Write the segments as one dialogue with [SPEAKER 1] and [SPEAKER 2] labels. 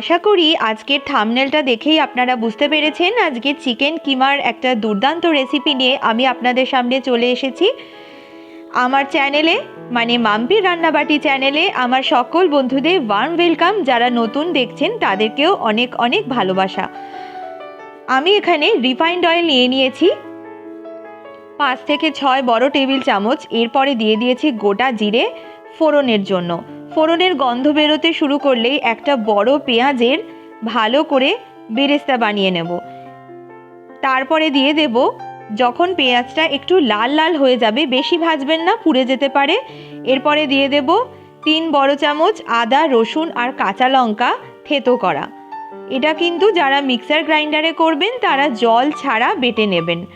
[SPEAKER 1] আশা করি আজকের থামনেলটা দেখেই আপনারা বুঝতে পেরেছেন আজকে চিকেন কিমার একটা দুর্দান্ত রেসিপি নিয়ে আমি আপনাদের সামনে চলে এসেছি। আমার চ্যানেলে মানে মাম্পির রান্নাবাটি চ্যানেলে আমার সকল বন্ধুদের ওয়ার্ম ওয়েলকাম যারা নতুন দেখছেন তাদেরকেও অনেক অনেক ভালোবাসা। আমি এখানে রিফাইন্ড অয়েল নিয়ে নিয়েছি। পাঁচ থেকে ছয় বড় টেবিল চামচ, এরপরে দিয়ে দিয়েছি গোটা জিরে ফোড়নের জন্য। ফোড়নের গন্ধ বেরোতে শুরু করলেই একটা বড় পেঁয়াজের ভালো করে বেরেস্তা বানিয়ে নেব। তারপরে দিয়ে দেব, যখন পেঁয়াজটা একটু লাল লাল হয়ে যাবে, বেশি ভাজবেন না, পুড়ে যেতে পারে। এরপরে দিয়ে দেব তিন বড় চামচ আদা, রসুন আর কাঁচা লঙ্কা থেতো করা। এটা কিন্তু যারা মিক্সার গ্রাইন্ডারে করবেন, তারা জল ছাড়া বেটে নেবেন।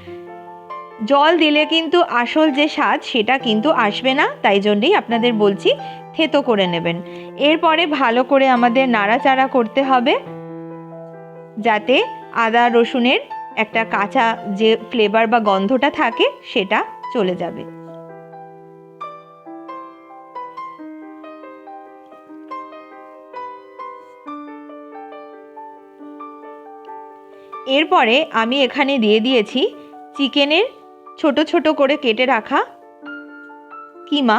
[SPEAKER 1] জল দিলে কিন্তু আসল যে স্বাদ, সেটা কিন্তু আসবে না। তাই জন্যেই আপনাদের বলছি, থেতো করে নেবেন। এরপরে ভালো করে আমাদের নাড়াচাড়া করতে হবে। যাতে আদা, রসুনের একটা কাঁচা যে ফ্লেভার বা গন্ধটা থাকে, সেটা চলে যাবে। এরপরে আমি এখানে দিয়ে দিয়েছি চিকেনের ছোট ছোট করে কেটে রাখা? কিমা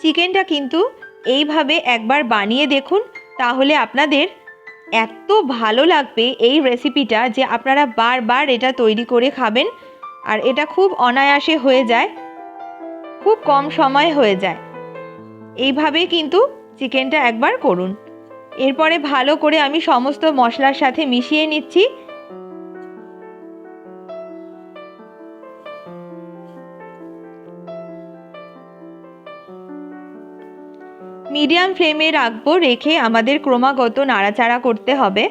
[SPEAKER 1] চিকেনটা কিন্তু এইভাবে একবার বানিয়ে দেখুন, তাহলে আপনাদের এত ভালো লাগবে এই রেসিপিটা যে আপনারা বারবার এটা তৈরি করে খাবেন আর এটা খুব অনায়াসে হয়ে যায়, খুব কম সময় হয়ে যায়। এইভাবেই কিন্তু চিকেনটা একবার করুন। এরপরে ভালো করে আমি সমস্ত মশলার সাথে মিশিয়ে নিচ্ছি। মিডিয়াম ফ্লেমে রাখব, রেখে আমাদের ক্রমাগত নাড়াচাড়া করতে হবে।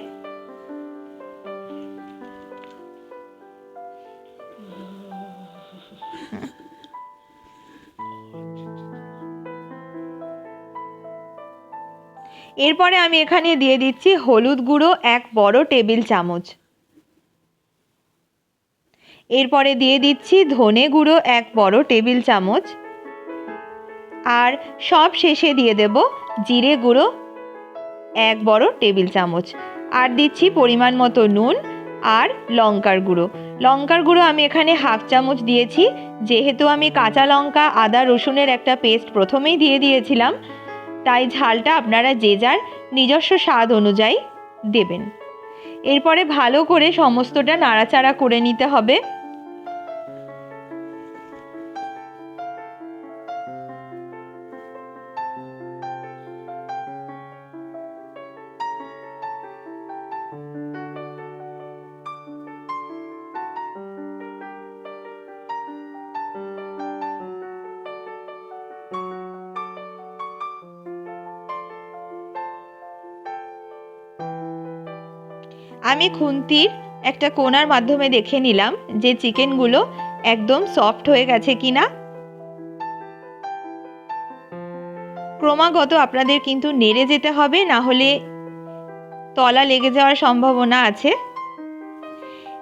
[SPEAKER 1] এরপরে আমি এখানে দিয়ে দিচ্ছি হলুদ গুঁড়ো এক বড় টেবিল চামচ। এরপরে দিয়ে দিচ্ছি ধনে গুঁড়ো এক বড় টেবিল চামচ। আর সব শেষে দিয়ে দেব জিরে গুঁড়ো এক বড় টেবিল চামচ। আর দিচ্ছি পরিমাণ মতো নুন আর লঙ্কার গুঁড়ো। লঙ্কার গুঁড়ো আমি এখানে হাফ চামচ দিয়েছি। যেহেতু আমি কাঁচা লঙ্কা, আদা, রসুনের একটা পেস্ট প্রথমেই দিয়ে দিয়েছিলাম তাই ঝালটা আপনারা যে যার নিজস্ব স্বাদ অনুযায়ী দেবেন। এরপরে ভালো করে সমস্তটা নাড়াচাড়া করে নিতে হবে। আমি খুন্তির একটা কোনার মাধ্যমে দেখে নিলাম যে চিকেনগুলো একদম সফট হয়ে গেছে কিনা। ক্রমাগত আপনাদের কিন্তু নেড়ে যেতে হবে, না হলে তলা লেগে যাওয়ার সম্ভাবনা আছে।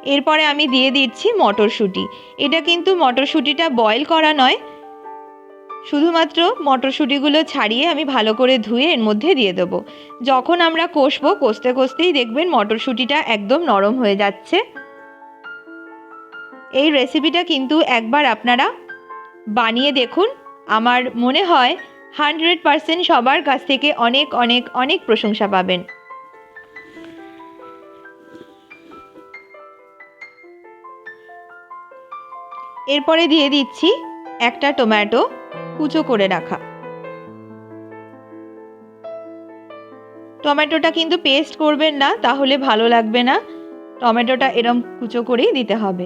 [SPEAKER 1] এরপরে আমি দিয়ে দিচ্ছি মটরশুঁটি। এটা কিন্তু মটরশুঁটিটা বয়েল করা নয় শুধুমাত্র মটরশুঁটিগুলো ছাড়িয়ে আমি ভালো করে ধুয়ে এর মধ্যে দিয়ে দেবো। যখন আমরা কষবো, কষতে কষতেই দেখবেন মটরশুঁটিটা একদম নরম হয়ে যাচ্ছে। এই রেসিপিটা কিন্তু একবার আপনারা বানিয়ে দেখুন। আমার মনে হয় হান্ড্রেড পারসেন্ট সবার কাছ থেকে অনেক অনেক অনেক প্রশংসা পাবেন। এরপরে দিয়ে দিচ্ছি একটা টমেটো। কুচো করে রাখা। টমেটোটা কিন্তু পেস্ট করবেন না, তাহলে ভালো লাগবে না। টমেটোটা এরম কুচো করেই দিতে হবে।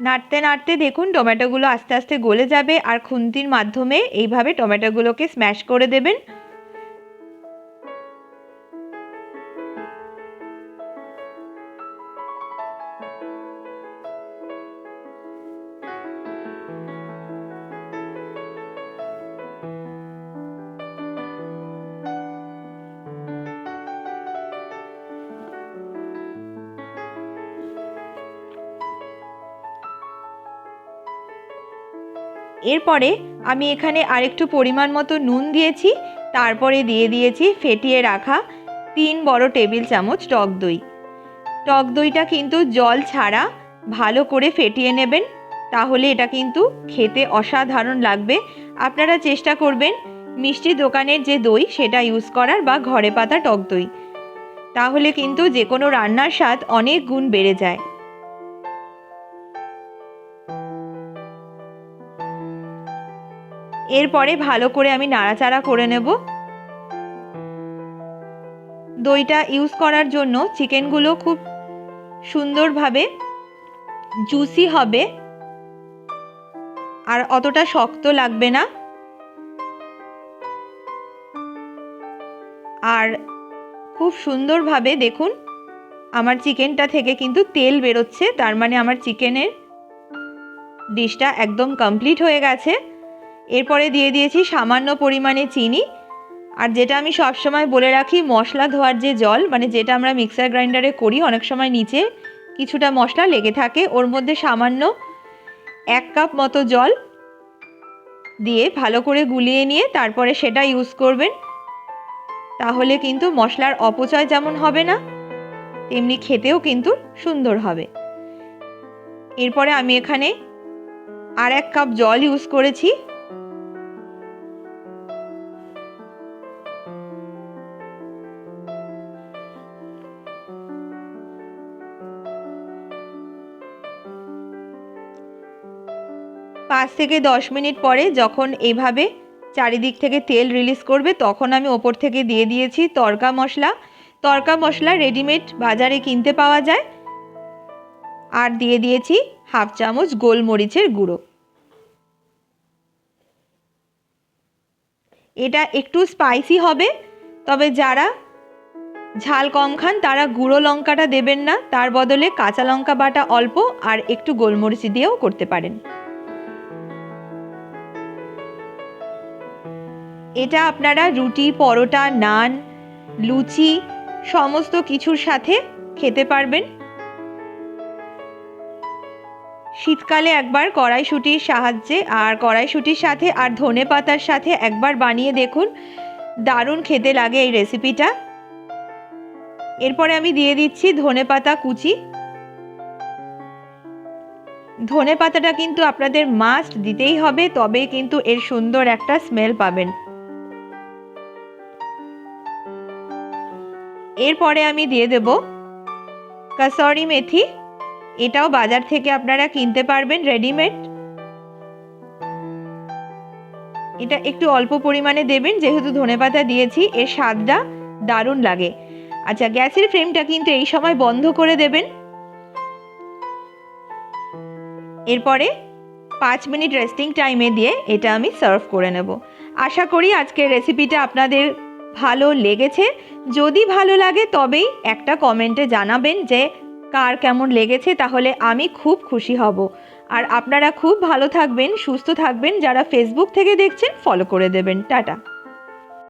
[SPEAKER 1] নাড়তে নাড়তে দেখুন টমেটোগুলো আস্তে আস্তে গলে যাবে আর খুন্তির মাধ্যমে এইভাবে টমেটোগুলোকে স্ম্যাশ করে দেবেন। এরপরে আমি এখানে আরেকটু পরিমাণ মতো নুন দিয়েছি, তারপরে দিয়ে দিয়েছি ফেটিয়ে রাখা তিন বড় টেবিল চামচ টক দই। টক দইটা কিন্তু জল ছাড়া ভালো করে ফেটিয়ে নেবেন, তাহলে এটা কিন্তু খেতে অসাধারণ লাগবে। আপনারা চেষ্টা করবেন মিষ্টি দোকানের যে দই সেটা ইউজ করার বা ঘরে পাতা টক দই। তাহলে কিন্তু যে কোনো রান্নার স্বাদ অনেক গুণ বেড়ে যায়। এরপরে ভালো করে আমি নাড়াচাড়া করে নেব। দইটা ইউজ করার জন্য চিকেনগুলো খুব সুন্দরভাবে জুসি হবে। আর অতটা শক্ত লাগবে না। আর খুব সুন্দরভাবে দেখুন, আমার চিকেনটা থেকে কিন্তু তেল বেরোচ্ছে, তার মানে আমার চিকেনের ডিশটা একদম কমপ্লিট হয়ে গেছে। এরপরে দিয়ে দিয়েছি সামান্য পরিমাণে চিনি। আর যেটা আমি সবসময় বলে রাখি, মশলা ধোয়ার যে জল মানে যেটা আমরা মিক্সার গ্রাইন্ডারে করি, অনেক সময় নিচে কিছুটা মশলা লেগে থাকে, ওর মধ্যে সামান্য এক কাপ মতো জল দিয়ে ভালো করে গুলিয়ে নিয়ে তারপরে সেটা ইউজ করবেন। তাহলে কিন্তু মশলার অপচয় যেমন হবে না, তেমনি খেতেও কিন্তু সুন্দর হবে। এরপরে আমি এখানে আর এক কাপ জল ইউজ করেছি। পাঁচ থেকে দশ মিনিট পরে যখন এইভাবে চারিদিক থেকে তেল রিলিজ করবে, তখন আমি ওপর থেকে দিয়ে দিয়েছি তরকা মশলা। তরকা মশলা রেডিমেড বাজারে কিনতে পাওয়া যায়। আর দিয়ে দিয়েছি হাফ চামচ গোলমরিচের গুঁড়ো। এটা একটু স্পাইসি হবে, তবে যারা ঝাল কম খান, তারা গুঁড়ো লঙ্কাটা দেবেন না। তার বদলে কাঁচা লঙ্কা বাটা অল্প আর একটু গোলমরিচ দিয়েও করতে পারেন। এটা আপনারা রুটি, পরোটা, নান, লুচি, সমস্ত কিছুর সাথে খেতে পারবেন। শীতকালে একবার কড়াইশুটির সাহায্যে আর কড়াইশুটির সাথে আর ধনে পাতার সাথে একবার বানিয়ে দেখুন। দারুণ খেতে লাগে এই রেসিপিটা। এরপরে আমি দিয়ে দিচ্ছি ধনে পাতা কুচি। ধনে পাতাটা কিন্তু আপনাদের মাস্ট দিতেই হবে, তবেই কিন্তু এর সুন্দর একটা স্মেল পাবেন। এরপরে আমি দিয়ে দেব কাসরি মেথি। এটাও বাজার থেকে আপনারা কিনতে পারবেন রেডিমেড। এটা একটু অল্প পরিমাণে দেবেন, যেহেতু ধনেপাতা দিয়েছি, এর স্বাদটা দারুণ লাগে। আচ্ছা গ্যাসের ফ্লেমটা কিন্তু এই সময় বন্ধ করে দেবেন। এরপরে পাঁচ মিনিট রেস্টিং টাইমে দিয়ে এটা আমি সার্ভ করে নেব। আশা করি আজকের রেসিপিটা আপনাদের ভালো লেগেছে? যদি ভালো লাগে তবেই একটা কমেন্টে জানাবেন যে কার কেমন লেগেছে, তাহলে আমি খুব খুশি হব। আর আপনারা খুব ভালো থাকবেন, সুস্থ থাকবেন, যারা ফেসবুক থেকে দেখছেন ফলো করে দেবেন। টাটা।